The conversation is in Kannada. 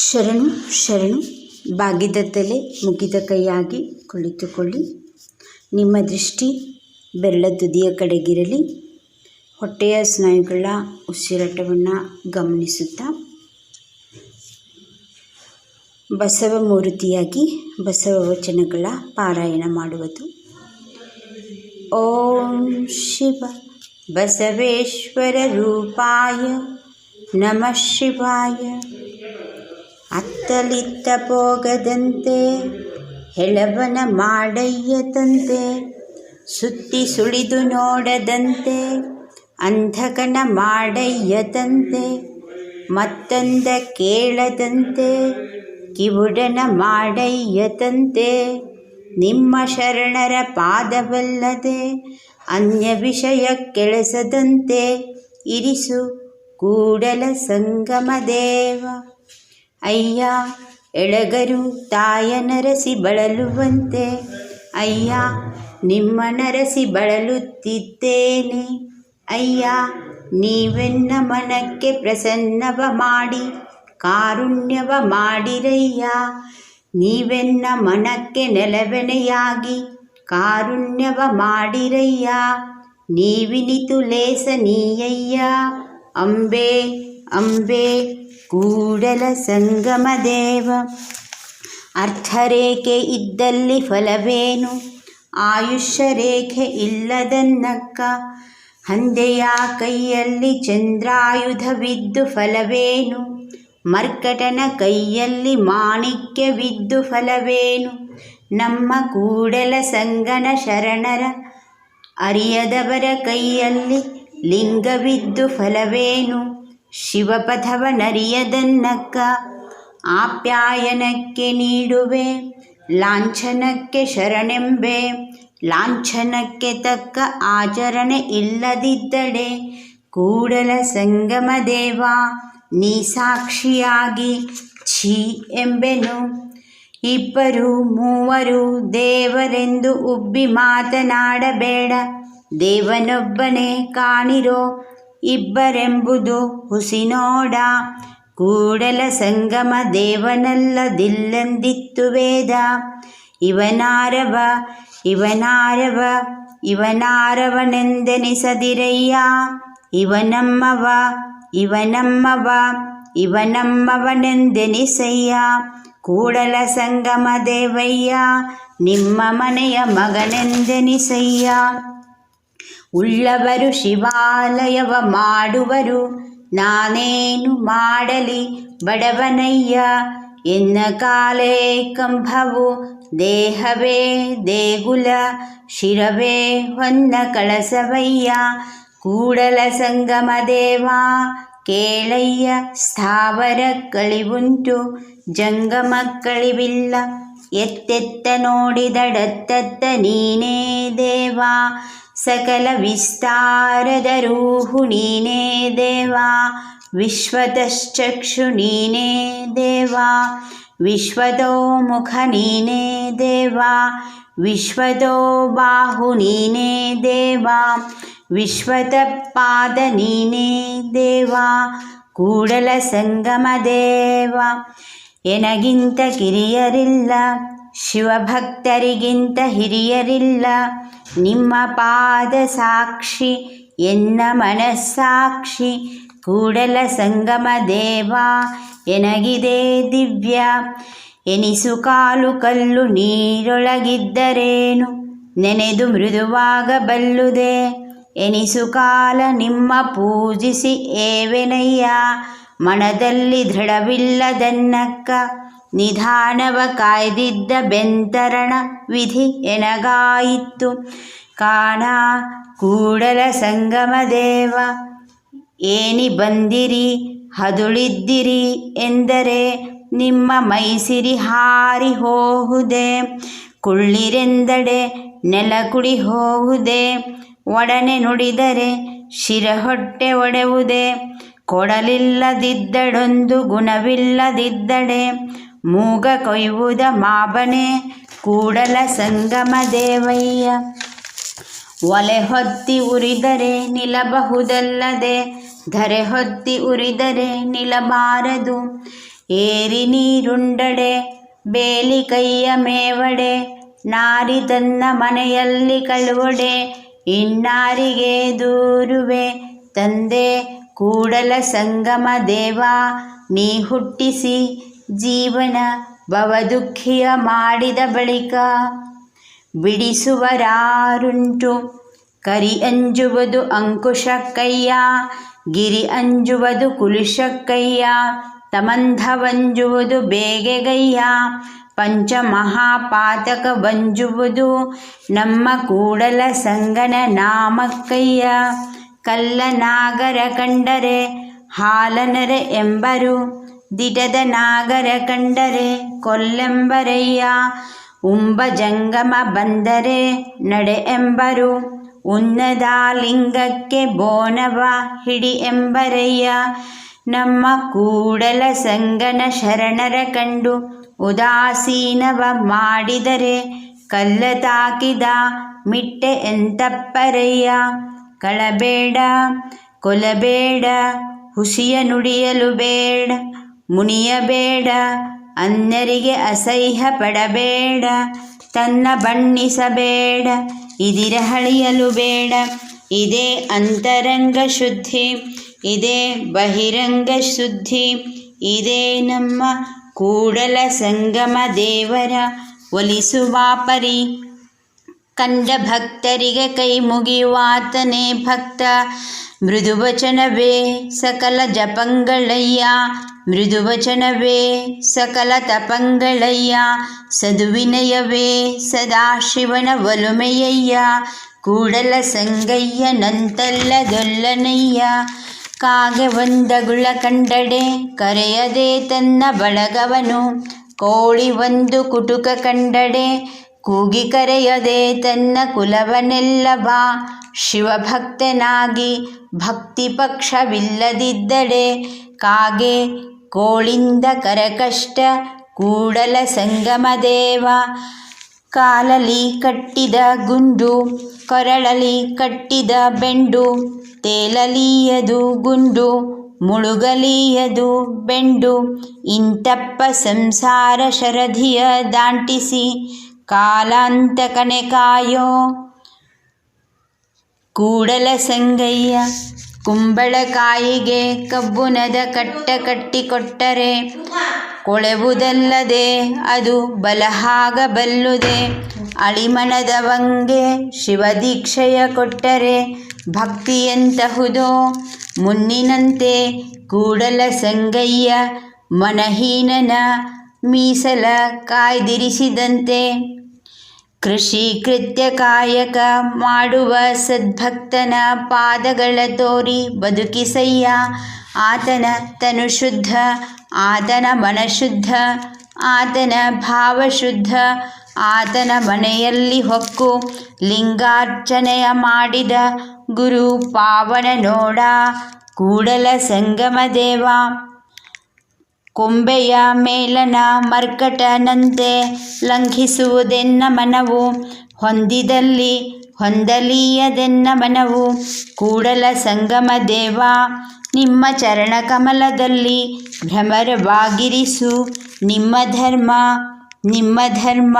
ಶರಣು ಶರಣು ಬಾಗಿದ ತಲೆ ಮುಗಿದ ಕೈಯಾಗಿ ಕುಳಿತುಕೊಳ್ಳಿ. ನಿಮ್ಮ ದೃಷ್ಟಿ ಬೆರಳ ತುದಿಯ ಕಡೆಗಿರಲಿ. ಹೊಟ್ಟೆಯ ಸ್ನಾಯುಗಳ ಉಸಿರಾಟವನ್ನು ಗಮನಿಸುತ್ತಾ. ಬಸವ ಮೂರ್ತಿಯಾಗಿ ಬಸವ ವಚನಗಳ ಪಾರಾಯಣ ಮಾಡುವುದು. ಓಂ ಶಿವ ಬಸವೇಶ್ವರ ರೂಪಾಯ, ನಮಃ ಶಿವಾಯ. ಅತ್ತಲಿತ್ತ ಪೋಗದಂತೆ, ಹೆಳವನ ಮಾಡಯ್ಯತಂತೆ, ಸುತ್ತಿ ಸುಳಿದು ನೋಡದಂತೆ, ಅಂಧಕನ ಮಾಡಯ್ಯತಂತೆ, ಮತ್ತೊಂದ ಕೇಳದಂತೆ, ಕಿವುಡನ ಮಾಡಯ್ಯತಂತೆ, ನಿಮ್ಮ ಶರಣರ ಪಾದವಲ್ಲದೆ, ಅನ್ಯ ವಿಷಯ ಕೆಳಸದಂತೆ, ಇರಿಸು ಕೂಡಲ ಸಂಗಮ ದೇವ. ಅಯ್ಯ, ಎಳಗರು ತಾಯ ನರಸಿ ಬಳಲುವಂತೆ. ಅಯ್ಯ, ನಿಮ್ಮ ನರಸಿ ಬಳಲುತ್ತಿದ್ದೇನೆ. ಅಯ್ಯ, ನೀವೆನ್ನ ಮನಕ್ಕೆ ಪ್ರಸನ್ನವ ಮಾಡಿ, ಕಾರುಣ್ಯವ ಮಾಡಿರಯ್ಯ. ನೀವೆನ್ನ ಮನಕ್ಕೆ ನೆಲವೆನೆಯಾಗಿ, ಕಾರುಣ್ಯವ ಮಾಡಿರಯ್ಯ. ನೀವಿನಿತು ಲೇಸ ನೀಯಯ್ಯ. ಅಂಬೆ ಅಂಬೆ ಕೂಡಲ ಸಂಗಮ ದೇವ. ಅರ್ಥರೇಖೆ ಇದ್ದಲ್ಲಿ ಫಲವೇನು? ಆಯುಷ್ಯ ರೇಖೆ ಇಲ್ಲದನ್ನಕ್ಕ. ಹಂದೆಯ ಕೈಯಲ್ಲಿ ಚಂದ್ರಾಯುಧವಿದ್ದು ಫಲವೇನು? ಮರ್ಕಟನ ಕೈಯಲ್ಲಿ ಮಾಣಿಕ್ಯವಿದ್ದು ಫಲವೇನು? ನಮ್ಮ ಕೂಡಲ ಸಂಗನ ಶರಣರ ಅರಿಯದವರ ಕೈಯಲ್ಲಿ ಲಿಂಗವಿದ್ದು ಫಲವೇನು? ಶಿವಪಥವ ನರಿಯದನ್ನಕ್ಕ ಆಪ್ಯಾಯನಕ್ಕೆ ನೀಡುವೆ, ಲಾಂಛನಕ್ಕೆ ಶರಣೆಂಬೆ, ಲಾಂಛನಕ್ಕೆ ತಕ್ಕ ಆಚರಣೆ ಇಲ್ಲದಿದ್ದಡೆ ಕೂಡಲ ಸಂಗಮ ದೇವ, ನೀ ಸಾಕ್ಷಿಯಾಗಿ ಛೀ ಎಂಬೆನು. ಇಬ್ಬರು ಮೂವರು ದೇವರೆಂದು ಉಬ್ಬಿ ಮಾತನಾಡಬೇಡ, ದೇವನೊಬ್ಬನೇ ಕಾಣಿರೋ ಇಬ್ಬರೆಂಬುದು ಹುಸಿನೋಡ ಕೂಡಲ ಸಂಗಮ ದೇವನಲ್ಲದಿಲ್ಲಂದಿತ್ತು ವೇದ ಇವನಾರವ ಇವನಾರವ ಇವನಾರವನೆಂದೆನಿಸದಿರಯ್ಯ ಇವನಮ್ಮವ ಇವನಮ್ಮವ ಇವನಮ್ಮವನೆಂದೆನಿಸಯ್ಯ ಕೂಡಲ ಸಂಗಮ ದೇವಯ್ಯ ನಿಮ್ಮ ಮನೆಯ ಮಗನೆಂದೆನಿಸಯ್ಯ ಉಳ್ಳವರು ಶಿವಾಲಯವ ಮಾಡುವರು. ನಾನೇನು ಮಾಡಲಿ ಬಡವನಯ್ಯ, ಎನ್ನ ಕಾಲೇ ಕಂಭವು ದೇಹವೇ ದೇಗುಲ, ಶಿರವೇ ಹೊನ್ನ ಕಳಸವಯ್ಯ. ಕೂಡಲ ಸಂಗಮ ದೇವಾ, ಕೇಳಯ್ಯ ಸ್ಥಾವರ ಕಳಿವುಂಟು. ಜಂಗಮ ಕಳಿವಿಲ್ಲ ಎತ್ತೆತ್ತ ನೋಡಿದಡತ್ತತ್ತ ನೀನೇ ದೇವ. ಸಕಲ ವಿಸ್ತಾರದ ರೂಹು ನೀನೇ ದೇವ ವಿಶ್ವತಶ್ಚಕ್ಷು ನೀನೇ ದೇವ ವಿಶ್ವದೋ ಮುಖ ನೀನೇ ದೇವ ವಿಶ್ವದೋ ಬಾಹು ನೀನೇ ದೇವ ವಿಶ್ವದ ಪಾದ ನೀನೇ ದೇವ ಕೂಡಲ ಸಂಗಮ ದೇವ ಎನಗಿಂತ ಕಿರಿಯರಿಲ್ಲ ಶಿವಭಕ್ತರಿಗಿಂತ ಹಿರಿಯರಿಲ್ಲ. ನಿಮ್ಮ ಪಾದ ಸಾಕ್ಷಿ, ಎನ್ನ ಮನಸ್ಸಾಕ್ಷಿ, ಕೂಡಲ ಸಂಗಮ ದೇವ, ಎನಗಿದೆ ದಿವ್ಯ. ಎನಿಸು ಕಾಲು ಕಲ್ಲು ನೀರೊಳಗಿದ್ದರೇನು? ನೆನೆದು ಮೃದುವಾಗಬಲ್ಲುದೆ. ಎನಿಸು ಕಾಲ ನಿಮ್ಮ ಪೂಜಿಸಿ ಏವೆನಯ್ಯ? ಮನದಲ್ಲಿ ದೃಢವಿಲ್ಲದನ್ನಕ್ಕ. ನಿಧಾನವ ಕಾಯ್ದಿದ್ದ ಬೆಂತರಣ ವಿಧಿ ಎನಗಾಯಿತ್ತು ಕಾಣ ಕೂಡಲ ಸಂಗಮ ದೇವ, ಏನಿ ಬಂದಿರಿ, ಹದುಳಿದ್ದಿರಿ ಎಂದರೆ ನಿಮ್ಮ ಮೈಸಿರಿ ಹಾರಿ ಹೋಹುದೆ. ಕುಳ್ಳಿರೆಂದಡೆ ನೆಲ ಕುಡಿ ಹೋಹುದೆ, ಒಡನೆ ನುಡಿದರೆ ಶಿರಹೊಟ್ಟೆ ಒಡೆವುದೇ. ಕೊಡಲಿಲ್ಲದಿದ್ದಡೊಂದು ಗುಣವಿಲ್ಲದಿದ್ದಡೆ ಮೂಗ ಕೊಯ್ಯುವುದ ಮಾಬನೆ ಕೂಡಲ ಸಂಗಮ ದೇವಯ್ಯ. ಒಲೆ ಹೊತ್ತಿ ಉರಿದರೆ ನಿಲ್ಲಬಹುದಲ್ಲದೆ, ಧರೆ ಹೊತ್ತಿ ಉರಿದರೆ ನಿಲ್ಲಬಾರದು. ಏರಿ ನೀರುಂಡಡೆ, ಬೇಲಿ ಕೈಯ ಮೇವಡೆ, ನಾರಿ ತನ್ನ ಮನೆಯಲ್ಲಿ ಕಳುವಡೆ, ಇನ್ನಾರಿಗೆ ದೂರುವೆ. ತಂದೆ, ಕೂಡಲ ಸಂಗಮ ದೇವ, ನೀ ಹುಟ್ಟಿಸಿ ಜೀವನ ಭವದುಃಖಿಯ ಮಾಡಿದ ಬಳಿಕ ಬಿಡಿಸುವರಾರುಂಟು. ಕರಿ ಅಂಜುವುದು ಅಂಕುಶಕ್ಕಯ್ಯ ಗಿರಿ ಅಂಜುವುದು ಕುಲುಶಕ್ಕಯ್ಯ ತಮಂಧವಂಜುವುದು ಬೇಗೆಗಯ್ಯ ಪಂಚಮಹಾಪಾತಕ ಬಂಜುವುದು ನಮ್ಮ ಕೂಡಲ ಸಂಗನ ನಾಮಕ್ಕಯ್ಯ ಕಲ್ಲನಾಗರ ಕಂಡರೆ ಹಾಲನರೆ ಎಂಬರು ದಿಟದ ನಾಗರ ಕಂಡರೆ ಕೊಲ್ಲೆಂಬರಯ್ಯ, ಉಂಬ ಜಂಗಮ ಬಂದರೆ ನಡೆ ಎಂಬರು, ಉನ್ನದ ಲಿಂಗಕ್ಕೆ ಬೋನವ ಹಿಡಿ ಎಂಬರಯ್ಯ. ನಮ್ಮ ಕೂಡಲ ಸಂಗನ ಶರಣರ ಕಂಡು ಉದಾಸೀನವ ಮಾಡಿದರೆ ಕಲ್ಲ ತಾಕಿದ ಮಿಟ್ಟೆ ಎಂತಪ್ಪರಯ್ಯ. ಕಳಬೇಡ, ಕೊಲಬೇಡ, ಹುಸಿಯ ನುಡಿಯಲು ಬೇಡ ಮುನಿಯಬೇಡ ಅನ್ನರಿಗೆ ಅಸಹ್ಯ ಪಡಬೇಡ ತನ್ನ ಬಣ್ಣಿಸಬೇಡ, ಇದಿರ ಹಳಿಯಲು ಬೇಡ ಇದೇ ಅಂತರಂಗ ಶುದ್ಧಿ, ಇದೇ ಬಹಿರಂಗ ಶುದ್ಧಿ, ಇದೇ ನಮ್ಮ ಕೂಡಲ ಸಂಗಮ ದೇವರ ಒಲಿಸುವ ಪರಿ ಕಂಡ ಭಕ್ತರಿಗೆ ಕೈ ಮುಗಿಯುವಾತನೇ ಭಕ್ತ, ಮೃದುವಚನವೇ ಸಕಲ ಜಪಂಗಳಯ್ಯ. ಮೃದುವಚನವೇ ಸಕಲ ತಪಂಗಳಯ್ಯ, ಸದುವಿನಯವೇ ಸದಾಶಿವನ ಒಲುಮೆಯಯ್ಯ ಕೂಡಲ ಸಂಗಯ್ಯ ನಂತಲ್ಲದೊಲ್ಲನಯ್ಯ ಕಾಗೆ ಒಂದಗುಳ ಕಂಡಡೆ ಕರೆಯದೆ ತನ್ನ ಬಳಗವನು, ಕೋಳಿ ಒಂದು ಕುಟುಕ ಕಂಡಡೆ ಕೂಗಿ ಕರೆಯದೆ ತನ್ನ ಕುಲವನೆಲ್ಲ ಬಾ. ಶಿವಭಕ್ತನಾಗಿ ಭಕ್ತಿ ಪಕ್ಷವಿಲ್ಲದಿದ್ದಡೆ ಕಾಗೆ ಕೋಳಿಂದ ಕರಕಷ್ಟ, ಕೂಡಲ ಸಂಗಮ ದೇವ ಕಾಲಲಿ ಕಟ್ಟಿದ ಗುಂಡು, ಕೊರಳಲಿ ಕಟ್ಟಿದ ಬೆಂಡು ತೇಲಲಿಯದು ಗುಂಡು ಮುಳುಗಲಿಯದು ಬೆಂಡು. ಇಂತಪ್ಪ ಸಂಸಾರ ಶರಧಿಯ ದಾಂಟಿಸಿ ಕಾಲಂತಕನಕಾಯೋ ಕೂಡಲ ಸಂಗಯ್ಯ ಕುಂಬಳಕಾಯಿಗೆ ಕಬ್ಬುನದ ಕಟ್ಟ ಕಟ್ಟಿಕೊಟ್ಟರೆ ಕೊಳೆವುದಲ್ಲದೆ ಅದು ಬಲಹಾಗಬಲ್ಲುದೆ. ಅಳಿಮನದವಂಗೆ ಶಿವದೀಕ್ಷೆಯ ಕೊಟ್ಟರೆ ಭಕ್ತಿಯಂತಹುದೋ? ಮುನ್ನಿನಂತೆ ಕೂಡಲ ಸಂಗಯ್ಯ ಮನಹೀನನ ಮೀಸಲ ಕಾಯ್ದಿರಿಸಿದಂತೆ ಕೃಷಿ ಕೃತ್ಯ ಕಾಯಕ ಮಾಡುವ ಸದ್ಭಕ್ತನ ಪಾದಗಳ ತೋರಿ ಬದುಕಿಸಯ್ಯ ಆತನ ತನು ಶುದ್ಧ ಆತನ ಮನಶುದ್ಧ, ಆತನ ಭಾವಶುದ್ಧ, ಆತನ ಮನೆಯಲ್ಲಿ ಹೊಕ್ಕು ಲಿಂಗಾರ್ಚನೆಯ ಮಾಡಿದ ಗುರು ಪಾವನ ನೋಡ. ಕೂಡಲ ಸಂಗಮ ದೇವ. ಕೊಂಬೆಯ ಮೇಲನ ಮರ್ಕಟನಂತೆ ಲಂಘಿಸುವುದೆನ್ನ ಮನವು. ಹೊಂದಿದಲ್ಲಿ ಹೊಂದಲೀಯದೆನ್ನ ಮನವು. ಕೂಡಲ ಸಂಗಮ ದೇವ, ನಿಮ್ಮ ಚರಣಕಮಲದಲ್ಲಿ ಭ್ರಮರವಾಗಿರಿಸು. ನಿಮ್ಮ ಧರ್ಮ ನಿಮ್ಮ ಧರ್ಮ.